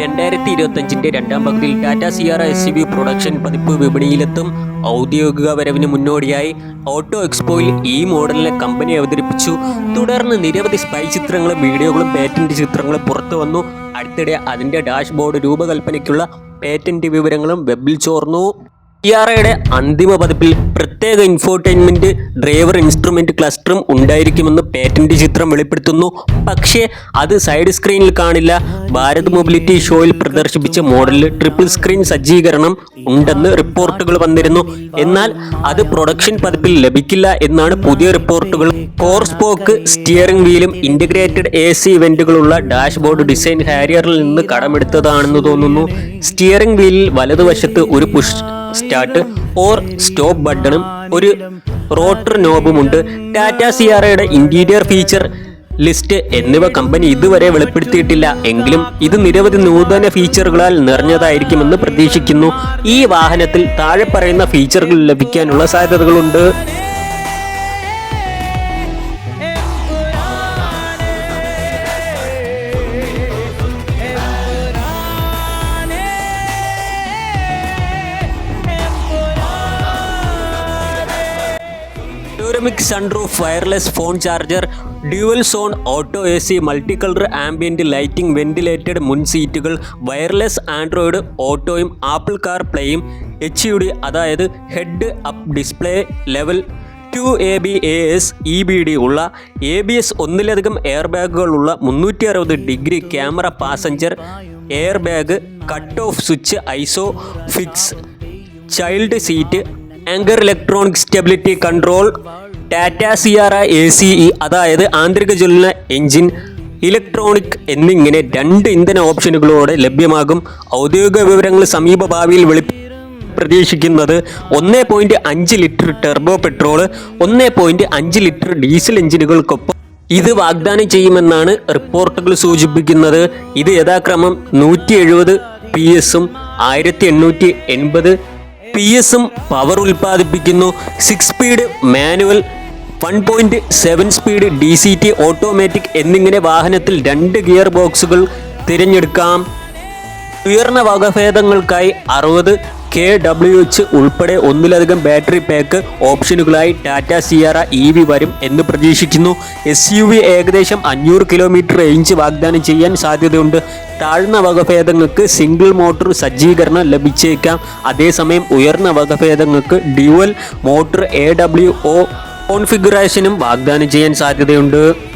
രണ്ടായിരത്തി ഇരുപത്തഞ്ചിന്റെ രണ്ടാം പകുതിയിൽ Tata Sierra S C B production പതിപ്പ് വിപണിയിലെത്തും. ഔദ്യോഗിക വരവിന് മുന്നോടിയായി ഓട്ടോ എക്സ്പോയിൽ ഈ മോഡലിനെ കമ്പനി അവതരിപ്പിച്ചു. തുടർന്ന് നിരവധി സ്പൈ ചിത്രങ്ങളും വീഡിയോകളും പേറ്റന്റ് ചിത്രങ്ങളും പുറത്തു വന്നു. അടുത്തിടെ അതിന്റെ ഡാഷ്ബോർഡ് രൂപകൽപ്പനയ്ക്കുള്ള പേറ്റന്റ് വിവരങ്ങളും വെബിൽ ചോർന്നു. ടിയാറയുടെ അന്തിമ പതിപ്പിൽ പ്രത്യേക ഇൻഫോർടൈൻമെന്റ് ഡ്രൈവർ ഇൻസ്ട്രുമെന്റ് ക്ലസ്റ്ററും ഉണ്ടായിരിക്കുമെന്ന് പേറ്റന്റ് ചിത്രം വെളിപ്പെടുത്തുന്നു. പക്ഷേ അത് സൈഡ് സ്ക്രീനിൽ കാണില്ല. ഭാരത് മൊബിലിറ്റി ഷോയിൽ പ്രദർശിപ്പിച്ച മോഡലിൽ ട്രിപ്പിൾ സ്ക്രീൻ സജ്ജീകരണം ഉണ്ടെന്ന് റിപ്പോർട്ടുകൾ വന്നിരുന്നു. എന്നാൽ അത് പ്രൊഡക്ഷൻ പതിപ്പിൽ ലഭിക്കില്ല എന്നാണ് പുതിയ റിപ്പോർട്ടുകൾ. കോർ സ്പോക്ക് സ്റ്റിയറിംഗ് വീലും ഇന്റഗ്രേറ്റഡ് എ സി ഇവന്റുകളുള്ള ഡാഷ്ബോർഡ് ഡിസൈൻ ഹാരിയറിൽ നിന്ന് കടമെടുത്തതാണെന്ന് തോന്നുന്നു. സ്റ്റിയറിംഗ് വീലിൽ വലതുവശത്ത് ഒരു പുഷ് സ്റ്റാർട്ട് ഓർ സ്റ്റോപ്പ് ബട്ടണും ഒരു റോട്ടർ നോബുമുണ്ട് ടാറ്റ സിയാറയുടെ ഇന്റീരിയർ ഫീച്ചർ ലിസ്റ്റ് എന്നിവ കമ്പനി ഇതുവരെ വെളിപ്പെടുത്തിയിട്ടില്ല. എങ്കിലും ഇത് നിരവധി നൂതന ഫീച്ചറുകളാൽ നിറഞ്ഞതായിരിക്കുമെന്ന് പ്രതീക്ഷിക്കുന്നു. ഈ വാഹനത്തിൽ താഴെ പറയുന്ന ഫീച്ചറുകൾ ലഭിക്കാനുള്ള സാധ്യതകളുണ്ട്. ഡ്യൂറമിക് sunroof wireless phone charger dual zone auto A C multi colour ambient lighting ventilated മുൻ സീറ്റുകൾ വയർലെസ് ആൻഡ്രോയിഡ് ഓട്ടോയും ആപ്പിൾ കാർ പ്ലേയും എച്ച് യു ഡി അതായത് head up display level two A B A S E B D ഉള്ള A B S ഒന്നിലധികം air ബാഗുകളുള്ള മുന്നൂറ്റി അറുപത് degree camera passenger air bag cut off switch ISOFIX child seat anchor electronic stability control Tata Sierra A C E അതായത് ആന്തരിക ജ്വലന engine electronic എന്നിങ്ങനെ രണ്ട് ഇന്ധന ഓപ്ഷനുകളോടെ ലഭ്യമാകും. ഔദ്യോഗിക വിവരങ്ങൾ സമീപ ഭാവിയിൽ വെളി പ്രതീക്ഷിക്കുന്നത് ഒന്ന് പോയിന്റ് അഞ്ച് ലിറ്റർ ടെർബോ പെട്രോൾ ഒന്ന് പോയിന്റ് അഞ്ച് ലിറ്റർ ഡീസൽ എഞ്ചിനുകൾക്കൊപ്പം ഇത് വാഗ്ദാനം ചെയ്യുമെന്നാണ് റിപ്പോർട്ടുകൾ സൂചിപ്പിക്കുന്നത്. ഇത് യഥാക്രമം നൂറ്റി എഴുപത് പി എസും ആയിരത്തി എണ്ണൂറ്റി എൺപത് പി എസും power ഉൽപ്പാദിപ്പിക്കുന്നു. Six speed manual one point seven speed D C T automatic എന്നിങ്ങനെ വാഹനത്തിൽ രണ്ട് ഗിയർ ബോക്സുകൾ തിരഞ്ഞെടുക്കാം. ഉയർന്ന വകഭേദങ്ങൾക്കായി അറുപത് കെ ഡബ്ല്യു എച്ച് ഉൾപ്പെടെ ഒന്നിലധികം ബാറ്ററി പാക്ക് ഓപ്ഷനുകളായി ടാറ്റ സിയാറ ഇ വി വരും എന്ന് പ്രതീക്ഷിക്കുന്നു. എസ് യു വി ഏകദേശം അഞ്ഞൂറ് കിലോമീറ്റർ റേഞ്ച് വാഗ്ദാനം ചെയ്യാൻ സാധ്യതയുണ്ട്. താഴ്ന്ന വകഭേദങ്ങൾക്ക് സിംഗിൾ മോട്ടോർ സജ്ജീകരണം ലഭിച്ചേക്കാം. അതേസമയം ഉയർന്ന വകഭേദങ്ങൾക്ക് dual motor A W O കോൺഫിഗറേഷനും വാഗ്ദാനം ചെയ്യാൻ സാധ്യതയുണ്ട്.